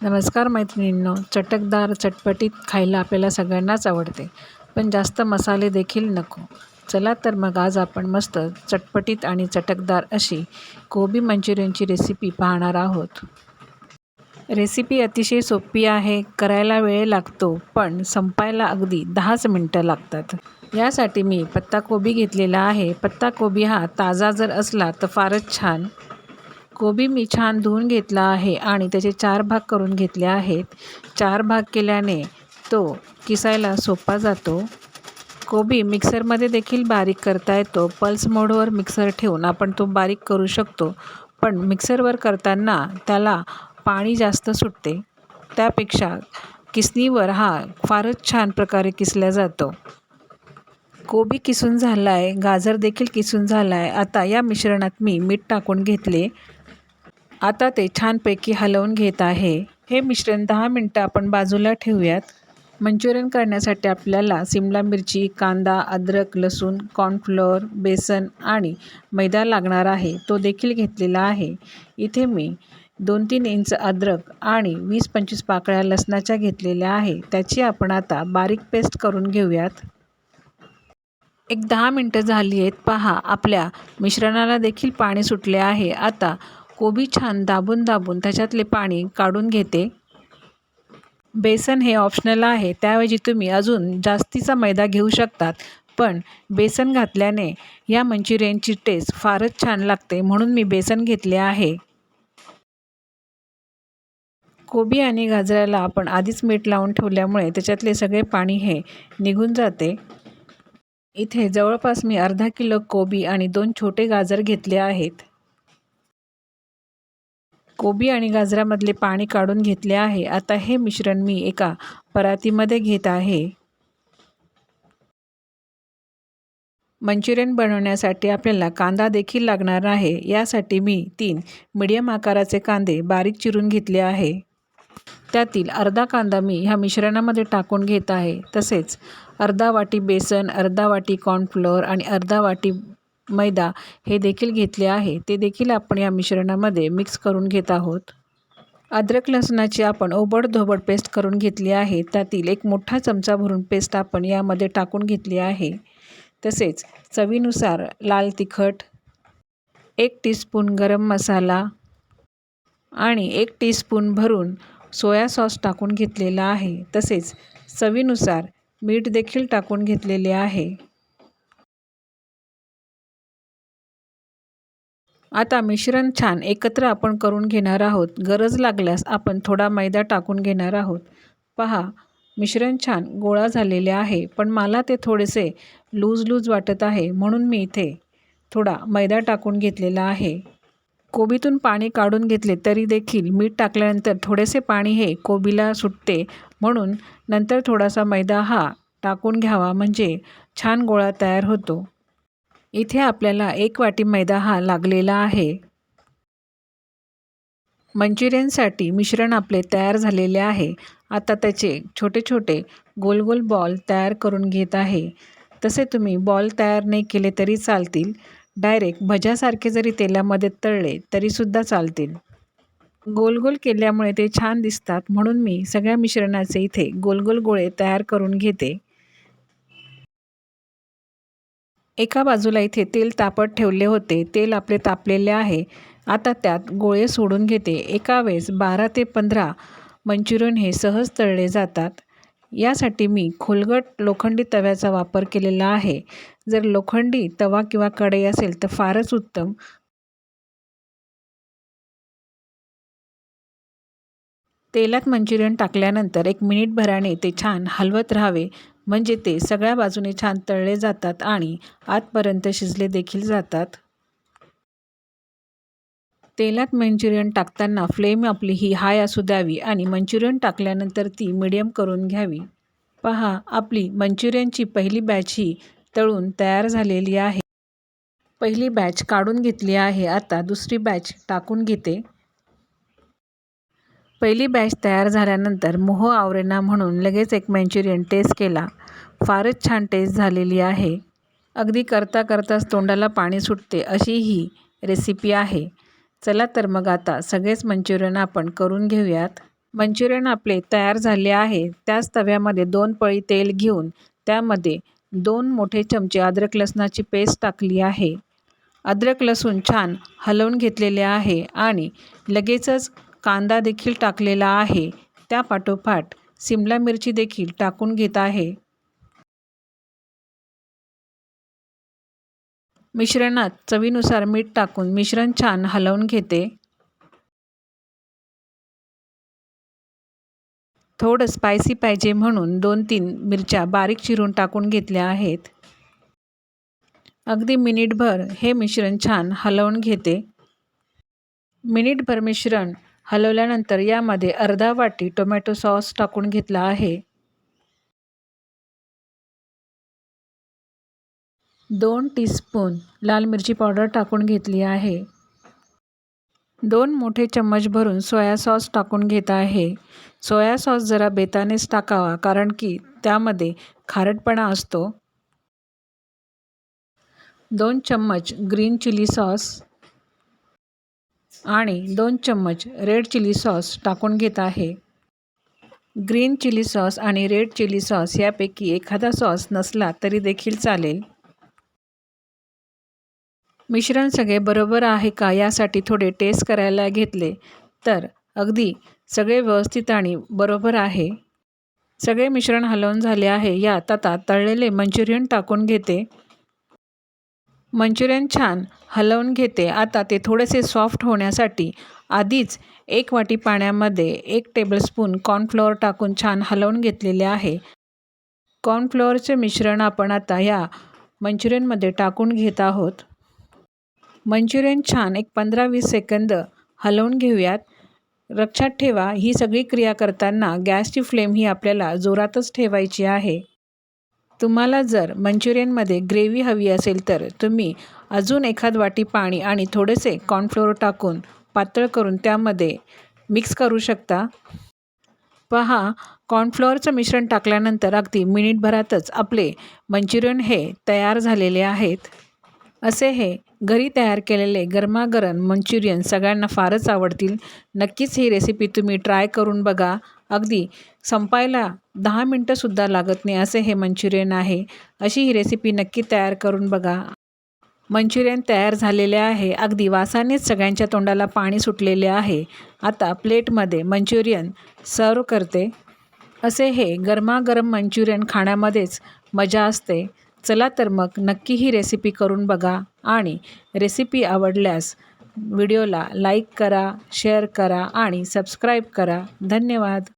नमस्कार मैत्रिणींनो चटकदार चटपटीत खायला आपल्याला सगळ्यांनाच आवडते पण जास्त मसाले देखील नको. चला तर मग आज आपण मस्त चटपटीत आणि चटकदार अशी कोबी मंचुरियनची रेसिपी पाहणार आहोत. रेसिपी अतिशय सोपी आहे करायला वेळ लागतो पण संपायला अगदी दहाच मिनटं लागतात. यासाठी मी पत्ताकोबी घेतलेला आहे. पत्ताकोबी हा ताजा जर असला तर फारच छान. कोबी मी छान धुवून घेतला आहे आणि त्याचे चार भाग करून घेतले आहेत. चार भाग केल्याने तो किसायला सोपा जातो. कोबी मिक्सरमध्ये देखील बारीक करता येतो. पल्स मोडवर मिक्सर ठेवून आपण तो बारीक करू शकतो पण मिक्सरवर करताना त्याला पाणी जास्त सुटते. त्यापेक्षा किसणीवर हा फारच छान प्रकारे किसला जातो. कोबी किसून झाला आहे गाजर देखील किसून झाला आहे आता या मिश्रणात मी मीठ टाकून घेतले. आता ते छानपैकी हलवून घेत आहे. हे मिश्रण दहा मिनटं आपण बाजूला ठेवूयात. मंचुरियन करण्यासाठी आपल्याला सिमला मिरची कांदा अद्रक लसूण कॉर्नफ्लोअर बेसन आणि मैदा लागणार आहे. तो देखील घेतलेला आहे. इथे मी दोन तीन इंच अद्रक आणि वीस पंचवीस पाकळ्या लसणाच्या घेतलेल्या आहे. त्याची आपण आता बारीक पेस्ट करून घेऊयात. एक दहा मिनटं झाली आहेत. पहा आपल्या मिश्रणाला देखील पाणी सुटले आहे. आता कोबी छान दाबून दाबून त्याच्यातले पाणी काढून घेते. बेसन हे ऑप्शनल आहे. त्याऐवजी तुम्ही अजून जास्तीचा मैदा घेऊ शकतात. पण बेसन घातल्याने या मंचुरियनची टेस्ट फारच छान लागते. म्हणून मी बेसन घेतले आहे. कोबी आणि गाजराला आपण आधीच मीठ लावून ठेवल्यामुळे त्याच्यातले सगळे पाणी हे निघून जाते. इथे जवळपास मी अर्धा किलो कोबी आणि दोन छोटे गाजर घेतले आहेत. कोबी आणि गाजरामधले पाणी काढून घेतले आहे. आता हे मिश्रण मी एका परातीमध्ये घेत आहे. मंचुरियन बनवण्यासाठी आपल्याला कांदा देखील लागणार आहे. यासाठी मी तीन मीडियम आकाराचे कांदे बारीक चिरून घेतले आहे. त्यातील अर्धा कांदा मी ह्या मिश्रणामध्ये टाकून घेत आहे. तसेच अर्धा वाटी बेसन अर्धा वाटी कॉर्नफ्लोअर आणि अर्धा वाटी मैदा हे देखील घेतले आहे. ते देखील आपण या मिश्रणामध्ये मिक्स करून घेत आहोत. अद्रक लसणाची आपण ओबडधोबड पेस्ट करून घेतली आहे. त्यातील एक मोठा चमचा भरून पेस्ट आपण यामध्ये टाकून घेतली आहे. तसेच चवीनुसार लाल तिखट एक टीस्पून गरम मसाला आणि एक टीस्पून भरून सोया सॉस टाकून घेतलेला आहे. तसेच चवीनुसार मीठ देखील टाकून घेतलेले आहे. आता मिश्रण छान एकत्र आपण करून घेणार आहोत. गरज लागल्यास आपण थोडा मैदा टाकून घेणार आहोत. पहा मिश्रण छान गोळा झालेले आहे पण मला ते थोडेसे लूज लूज वाटत आहे म्हणून मी इथे थोडा मैदा टाकून घेतलेला आहे. कोबीतून पाणी काढून घेतले तरी देखील मीठ टाकल्यानंतर थोडेसे पाणी हे कोबीला सुटते म्हणून नंतर थोडासा मैदा हा टाकून घ्यावा म्हणजे छान गोळा तयार होतो. इथे आपल्याला एक वाटी मैदा हा लागलेला आहे. मंचुरियनसाठी मिश्रण आपले तयार झालेले आहे. आता त्याचे छोटे छोटे गोल गोल बॉल तयार करून घेत आहे. तसे तुम्ही बॉल तयार नाही केले तरी चालतील. डायरेक्ट भज्यासारखे जरी तेलामध्ये तळले तरीसुद्धा चालतील. गोल गोल केल्यामुळे ते छान दिसतात म्हणून मी सगळ्या मिश्रणाचे इथे गोल गोल गोळे तयार करून घेते. एका बाजूला इथे तेल तापत ठेवले होते. तेल आपले तापलेले आहे. आता त्यात गोळे सोडून घेते. एका वेळेस बारा ते पंधरा मंचुरियन हे सहज तळले जातात. यासाठी मी खोलगट लोखंडी तव्याचा वापर केलेला आहे. जर लोखंडी तवा किंवा कढई असेल तर फारच उत्तम. तेलात मंचुरियन टाकल्यानंतर एक मिनिटभराने ते छान हलवत राहावे. म्हणजे ते सगळ्या बाजूने छान तळले जातात आणि आतपर्यंत शिजले देखील जातात. तेलात मंचुरियन टाकताना फ्लेम आपली ही हाय असू द्यावी आणि मंचुरियन टाकल्यानंतर ती मिडियम करून घ्यावी. पहा आपली मंचुरियनची पहिली बॅच ही तळून तयार झालेली आहे. पहिली बॅच काढून घेतली आहे. आता दुसरी बॅच टाकून घेते. पहिली बॅच तयार झाल्यानंतर मोह आवरेना म्हणून लगेच एक मंचुरियन टेस्ट केला. फारच छान टेस्ट झालेली आहे. अगदी करता करताच तोंडाला पाणी सुटते अशी ही रेसिपी आहे. चला तर मग आता सगळेच मंचुरियन आपण करून घेऊयात. मंचुरियन आपले तयार झाले आहे. त्याच तव्यामध्ये दोन पळी तेल घेऊन त्यामध्ये दोन मोठे चमचे अद्रक लसणाची पेस्ट टाकली आहे. अद्रक लसूण छान हलवून घेतलेले आहे आणि लगेचच कांदा देखील टाकलेला आहे. त्या पाठोपाठ सिमला मिरची देखील टाकून घेत आहे. मिश्रणात चवीनुसार मीठ टाकून मिश्रण छान हलवून घेते. थोडं स्पायसी पाहिजे म्हणून दोन तीन मिरच्या बारीक चिरून टाकून घेतल्या आहेत. अगदी मिनिटभर हे मिश्रण छान हलवून घेते. मिनिटभर मिश्रण हलवल्यानंतर यामध्ये अर्धा वाटी टोमॅटो सॉस टाकून घेतला आहे. दोन टीस्पून लाल मिरची पावडर टाकून घेतली आहे. दोन मोठे चम्मच भरून सोया सॉस टाकून घेत आहे. सोया सॉस जरा बेतानेच टाकावा कारण की त्यामध्ये खारटपणा असतो. दोन चम्मच ग्रीन चिली सॉस आणि दोन चम्मच रेड चिली सॉस टाकून घेत आहे. ग्रीन चिली सॉस आणि रेड चिली सॉस यापैकी एखादा सॉस नसला तरी देखील चालेल. मिश्रण सगळे बरोबर आहे का यासाठी थोडे टेस्ट करायला घेतले. तर अगदी सगळे व्यवस्थित आणि बरोबर आहे. सगळे मिश्रण हलवून झाले आहे. यात आता तळलेले मंचुरियन टाकून घेते. मंचुरियन छान हलवून घेते. आता ते थोडेसे सॉफ्ट होण्यासाठी आधीच एक वाटी पाण्यामध्ये एक टेबलस्पून कॉर्नफ्लोअर टाकून छान हलवून घेतलेले आहे. कॉर्नफ्लोअरचे मिश्रण आपण आता या मंचुरियनमध्ये टाकून घेत आहोत. मंचुरियन छान एक पंधरा वीस सेकंद हलवून घेऊयात. लक्षात ठेवा ही सगळी क्रिया करताना गॅसची फ्लेम ही आपल्याला जोरातच ठेवायची आहे. तुम्हाला जर मंचुरियनमध्ये ग्रेव्ही हवी असेल तर तुम्ही अजून एखाद वाटी पाणी आणि थोडेसे कॉर्नफ्लोअर टाकून पातळ करून त्यामध्ये मिक्स करू शकता. पहा कॉर्नफ्लोअरचं मिश्रण टाकल्यानंतर अगदी मिनिटभरातच आपले मंचुरियन हे तयार झालेले आहेत. असे हे घरी तयार केलेले गरमागरम मंचुरियन सगळ्यांना फारच आवडतील. नक्कीच ही रेसिपी तुम्ही ट्राय करून बघा. अगदी संपायला दहा मिनटंसुद्धा लागत नाही असे हे मंचुरियन आहे. अशी ही रेसिपी नक्की तयार करून बघा. मंचुरियन तयार झालेले आहे. अगदी वासानेच सगळ्यांच्या तोंडाला पाणी सुटलेले आहे. आता प्लेटमध्ये मंचुरियन सर्व करते. असे हे गरमागरम मंचुरियन खाण्यामध्येच मजा असते. चला तर मग नक्की ही रेसिपी करून बघा आणि रेसिपी आवडल्यास व्हिडिओला लाईक करा शेअर करा आणि सबस्क्राईब करा. धन्यवाद.